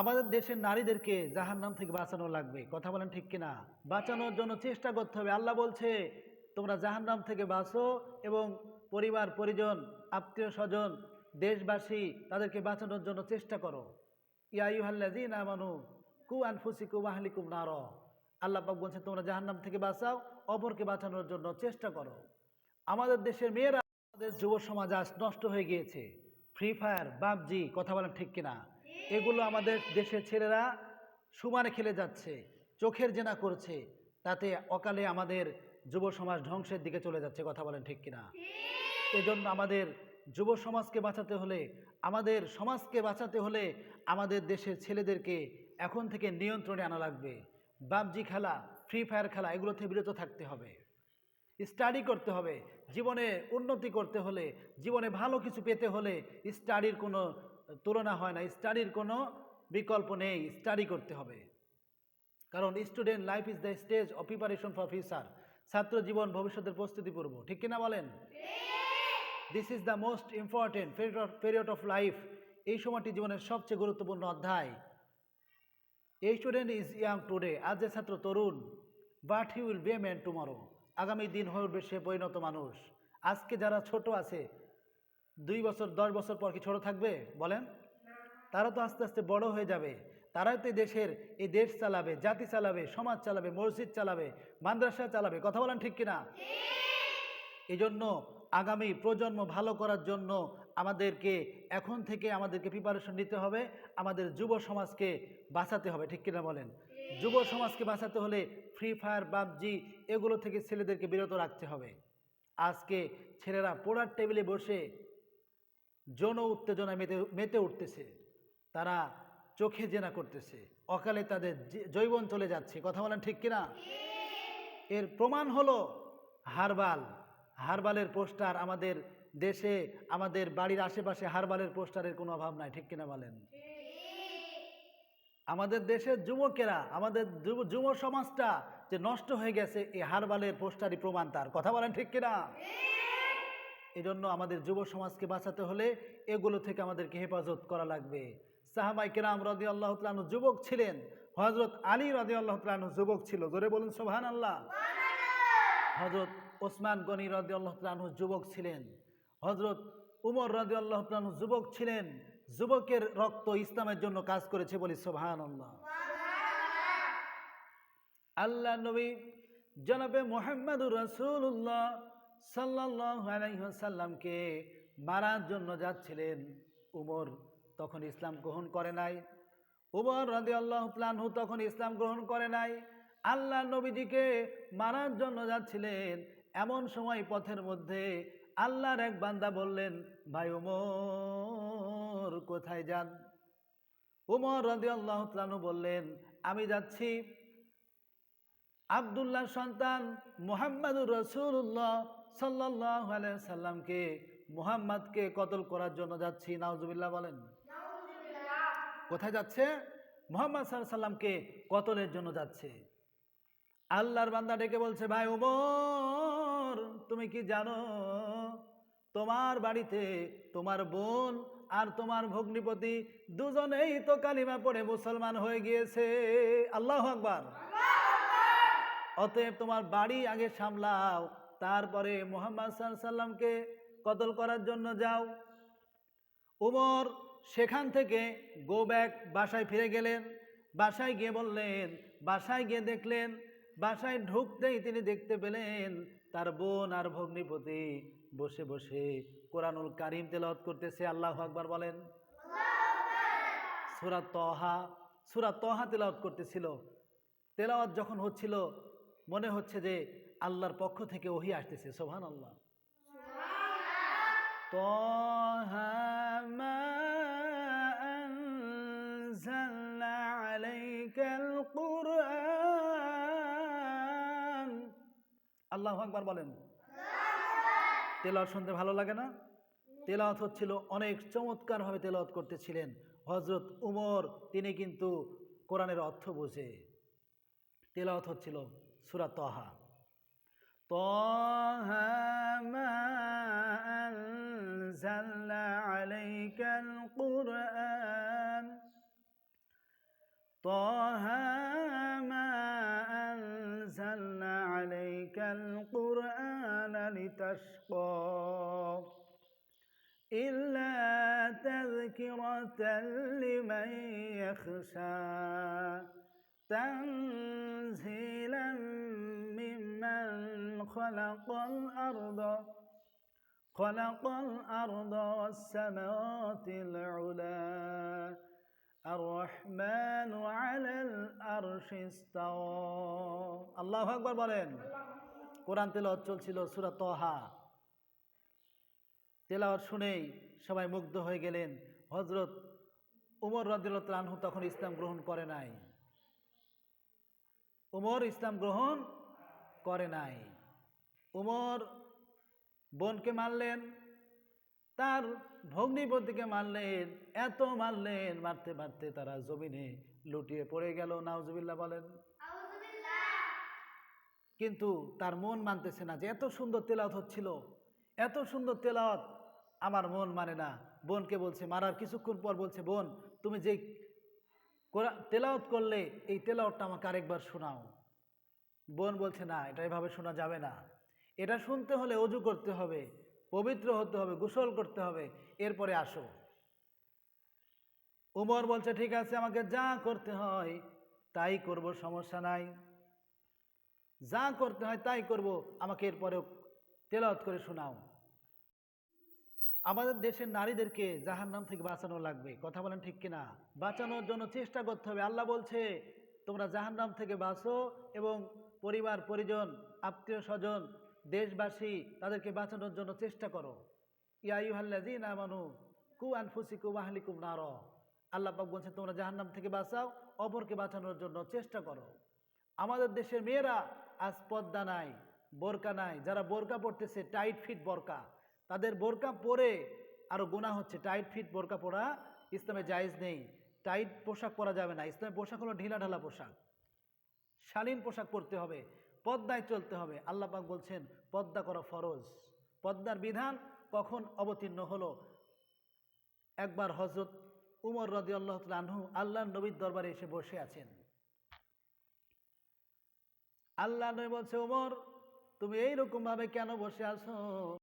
আমাদের দেশের নারীদেরকে জাহান নাম থেকে বাঁচানো লাগবে। কথা বলেন ঠিক কিনা? বাঁচানোর জন্য চেষ্টা করতে হবে। আল্লাহ বলছে, তোমরা জাহান নাম থেকে বাঁচো এবং পরিবার, পরিজন, আত্মীয় স্বজন, দেশবাসী, তাদেরকে বাঁচানোর জন্য চেষ্টা করো। ইয়াইহাল্লাজিন আমানু, কু আনফুসিকু আহলিকুম নার। আল্লাহ পাক বলছে, তোমরা জাহান্নাম থেকে বাঁচাও, অপরকে বাঁচানোর জন্য চেষ্টা করো। আমাদের দেশের মেয়েরা, আমাদের যুব সমাজ আজ নষ্ট হয়ে গিয়েছে। ফ্রি ফায়ার পাবজি, কথা বলেন ঠিক কিনা? এগুলো আমাদের দেশের ছেলেরা সুমানে খেলে যাচ্ছে, চোখের জেনা করছে, তাতে অকালে আমাদের যুব সমাজ ধ্বংসের দিকে চলে যাচ্ছে, কথা বলেন ঠিক কিনা? এজন্য আমাদের যুব সমাজকে বাঁচাতে হলে, আমাদের সমাজকে বাঁচাতে হলে আমাদের দেশের ছেলেদেরকে এখন থেকে নিয়ন্ত্রণে আনা লাগবে। বাবজি খেলা, ফ্রি ফায়ার খেলা এগুলো থেকে বিরত থাকতে হবে। স্টাডি করতে হবে, জীবনে উন্নতি করতে হলে, জীবনে ভালো কিছু পেতে হলে স্টাডির কোনো তুলনা হয় না স্টাডির কোনো বিকল্প নেই স্টাডি করতে হবে। কারণ student life is the stage of preparation for future ছাত্র জীবন ভবিষ্যতের প্রস্তুতি পূর্ব। ঠিক কিনা বলেন? This is the most important period of life এই সময়টি জীবনের সবচেয়ে গুরুত্বপূর্ণ অধ্যায়। এই স্টুডেন্ট ইজ ইয়াং টুডে আজ যে ছাত্র তরুণ। But he will be a man tomorrow আগামী দিন হয়ে উঠবে সে পরিণত মানুষ। আজকে যারা ছোট আছে দুই বছর দশ বছর পর কি ছোট থাকবে? বলেন। তারা তো আস্তে আস্তে বড় হয়ে যাবে। তারাই তো এই দেশের এই দেশ চালাবে জাতি চালাবে সমাজ চালাবে মসজিদ চালাবে মাদ্রাসা চালাবে। কথা বলেন ঠিক কিনা? এই জন্য আগামী প্রজন্ম ভালো করার জন্য আমাদেরকে এখন থেকে আমাদেরকে প্রিপারেশন নিতে হবে। আমাদের যুব সমাজকে বাঁচাতে হবে। ঠিক কিনা বলেন? যুব সমাজকে বাঁচাতে হলে ফ্রি ফায়ার পাবজি এগুলো থেকে ছেলেদেরকে বিরত রাখতে হবে। আজকে ছেলেরা পোড়ার টেবিলে বসে যৌন উত্তেজনায় মেতে মেতে উঠতেছে। তারা চোখে জেনা করতেছে। অকালে তাদের জৈবন চলে যাচ্ছে। কথা বলেন ঠিক কিনা? এর প্রমাণ হলো হারবাল। হারবালের পোস্টার আমাদের দেশে, আমাদের বাড়ির আশেপাশে হারবালের পোস্টারের কোনো অভাব নাই। ঠিক কিনা বলেন? আমাদের দেশের যুবকেরা, আমাদের যুব সমাজটা যে নষ্ট হয়ে গেছে, এই হারবালের পোস্টারই প্রমাণ তার। কথা বলেন ঠিক কিনা? এই জন্য আমাদের যুব সমাজকে বাঁচাতে হলে এগুলো থেকে আমাদেরকে হেফাজত করা লাগবে। সাহাবাই কেরাম রদি আল্লাহ তালু যুবক ছিলেন। হজরত আলী রদি আল্লাহ তালু যুবক ছিল। জোরে বলুন সোহান আল্লাহ হজরত ওসমান গনি রদি আল্লাহ তালু যুবক ছিলেন। হজরত উমর রদি আল্লাহ তালু যুবক ছিলেন। যুবকের রক্ত ইসলামের জন্য কাজ করেছে বলি সোহান আল্লাহ আল্লাহ নবী জনাবে মোহাম্মদুর রসুল্লাহ সাল্লাহ আলাইসাল্লামকে মারার জন্য যাচ্ছিলেন। উমর তখন ইসলাম গ্রহণ করে নাই। উমর রাদি আল্লাহ প্লানহু তখন ইসলাম গ্রহণ করে নাই। আল্লাহ নবীজিকে মারার জন্য যাচ্ছিলেন। এমন সময় পথের মধ্যে আল্লাহর এক বান্দা বললেন, ভাই উমর, কোথায় যান? উমর রাদি আল্লাহ বললেন, আমি যাচ্ছি। আবদুল্লাহ সন্তান মোহাম্মদুর রসুল্লাহ সাল্লাহ সাল্লামকে মুহাম্madকে কতল করার জন্য যাচ্ছি নাউজুবিল্লাহ বলেন। কোথায় যাচ্ছে? মোহাম্মদ সাল্লাহ সাল্লামকে কতলের জন্য যাচ্ছে। আল্লাহর বান্দা ডেকে বলছে ভাই উমর তুমি কি জানো তোমার বাড়িতে তোমার বোন আর তোমার ভগ্নিপতি দুজনেই তো কালিমা পড়ে মুসলমান হয়ে গিয়েছে। আল্লাহ আকবার। অতএব তোমার বাড়ি আগে সামলাও তারপরে মোহাম্মদ সাল্লামকে কতল করার জন্য যাও। উমর সেখান থেকে গো ব্যাক বাসায় ফিরে গেলেন। বাসায় গিয়ে বললেন, বাসায় গিয়ে দেখলেন, বাসায় ঢুকতেই তিনি দেখতে পেলেন তার বোন আর ভগ্নিপতি বসে বসে কোরআনুল কারিম তেলাওয়াত করতেছে। আল্লাহ আকবার বলেন। সুরা তহা সুরা তহা তেলাওয়াত করতেছিল। তেলাওয়াত যখন হচ্ছিল, মনে হচ্ছে যে আল্লাহর পক্ষ থেকে ওহি আসতেছে সোহান আল্লাহ আল্লাহ একবার বলেন। তেলাওয়াত শুনতে ভালো লাগে না? তেলাওয়াত হচ্ছিল অনেক চমৎকারভাবে তেলাওয়াত করতেছিলেন। হজরত উমর তিনি কিন্তু কোরআনের অর্থ বোঝে। তেলাওয়াত হচ্ছিল সুরা তহা। طه ما أنزلنا عليك القرآن. طه ما أنزلنا عليك القرآن لتشقى إلا تذكرة لمن يخشى تنزيلا ممن خلق الأرض خلق الأرض والسماوات العلا الرحمن على الأرش استوى الله أكبر বলেন কোরআন তেলাওয়াত চলছিল সূরা তহা তেলাওয়াত শুনেই সবাই মুগ্ধ হয়ে গেলেন হজরত উমর রাদিল্লাহ আনহু তখন ইসলাম গ্রহণ করে নাই উমর ইসলাম গ্রহণ করে নাই উমর বোনকে মারলেন, তার ভগ্নিপতিকে মারলেন, এত মারলেন, মারতে মারতে তারা জমিনে লুটিয়ে পড়ে গেল, নাউজুবিল্লাহ বলেন। কিন্তু তার মন মানতেছে না যে এত সুন্দর তেলাওয়াত হচ্ছিল, এত সুন্দর তেলাওয়াত আমার মন মানে না। বোনকে বলছে, মারার কিছুক্ষণ পর বলছে, বোন, তুমি যে তেলাওয়াত করলে, এই তেলাওয়াতটা আমাকে আরেকবার শোনাও। বোন বলছে, না, এটা এভাবে শোনা যাবে না। এটা শুনতে হলে অজু করতে হবে, পবিত্র হতে হবে, গোসল করতে হবে। এরপরে আসো। উমর বলছে, ঠিক আছে, আমাকে যা করতে হয়, তাই করব, সমস্যা নাই। যা করতে হয়, তাই করব, আমাকে এরপরেও তেলাওয়াত করে শোনাও। আমাদের দেশের নারীদেরকে জাহান নাম থেকে বাঁচানো লাগবে। কথা বলেন ঠিক কিনা? বাঁচানোর জন্য চেষ্টা করতে হবে। আল্লাহ বলছে, তোমরা জাহান নাম থেকে বাঁচো এবং পরিবার, পরিজন আত্মীয় স্বজন দেশবাসী তাদেরকে বাঁচানোর জন্য চেষ্টা করো। ইয়াইহাল্লাজিন আমানু, কু আনফুসিকু মাহলিকুম নার। আল্লাহ পাক বলছে, তোমরা জাহান্নাম থেকে বাঁচাও, অপরকে বাঁচানোর জন্য চেষ্টা করো। আমাদের দেশের মেয়েরা আজ পদ্মা নাই, বোরকা নাই। যারা বোরকা পড়তেছে টাইট ফিট বোরকা। তাদের বোরকা পরে আরও গুণা হচ্ছে। টাইট ফিট বোরকা পরা ইসলামে জায়েজ নেই। টাইট পোশাক পরা যাবে না। ইসলামের পোশাক হলো ঢিলা ঢালা পোশাক। শালীন পোশাক পরতে হবে। পদ্মায় চলতে হবে। আল্লাহ পাক বলছেন, পদ্মা করা ফরজ। পদ্মার বিধান কখন অবতীর্ণ হলো? একবার হজরত উমর রদি আল্লাহ আনহু আল্লাহ নবীর দরবারে এসে বসে আছেন। আল্লাহ নবী বলছে, উমর, তুমি এইরকম ভাবে কেন বসে আছো?